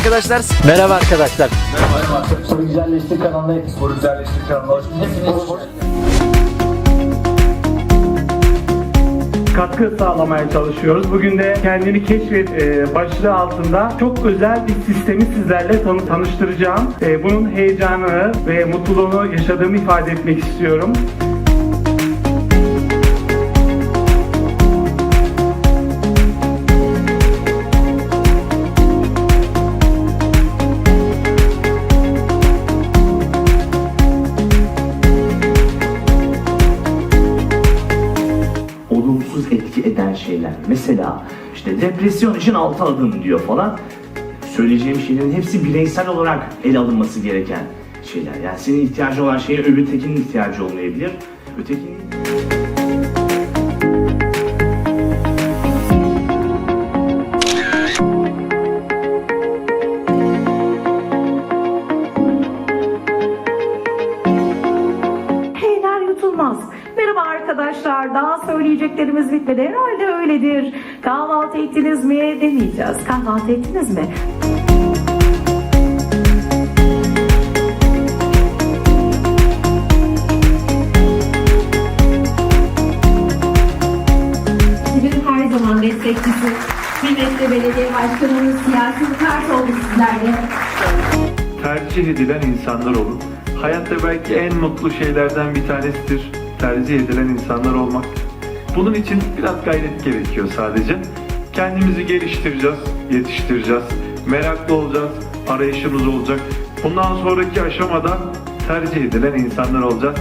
arkadaşlar. Merhaba arkadaşlar. Soru Güzelleştir kanalına hepiniz Güzelleştir kanalına hoş geldiniz. katkı sağlamaya çalışıyoruz. Bugün de kendini keşfet e, başlığı altında çok özel bir sistemi sizlerle tanı- tanıştıracağım. E, bunun heyecanını ve mutluluğunu yaşadığımı ifade etmek istiyorum. Etki eden şeyler. Mesela işte depresyon için altı adım diyor falan. Söyleyeceğim şeylerin hepsi bireysel olarak ele alınması gereken şeyler. Yani senin ihtiyacı olan şeye öbür tekinin ihtiyacı olmayabilir. Ötekinin Yutulmaz. Merhaba arkadaşlar. Daha söyleyeceklerimiz bitmedi. Herhalde öyledir. Kahvaltı ettiniz mi demeyeceğiz. Kahvaltı ettiniz mi? Sizin her zaman destekçisi, kıymetli belediye başkanımız, siyasi kart oldu sizlerle. tercih edilen insanlar olun. Hayatta belki en mutlu şeylerden bir tanesidir tercih edilen insanlar olmak. Bunun için biraz gayret gerekiyor sadece. Kendimizi geliştireceğiz, yetiştireceğiz, meraklı olacağız, arayışımız olacak. Bundan sonraki aşamada tercih edilen insanlar olacağız.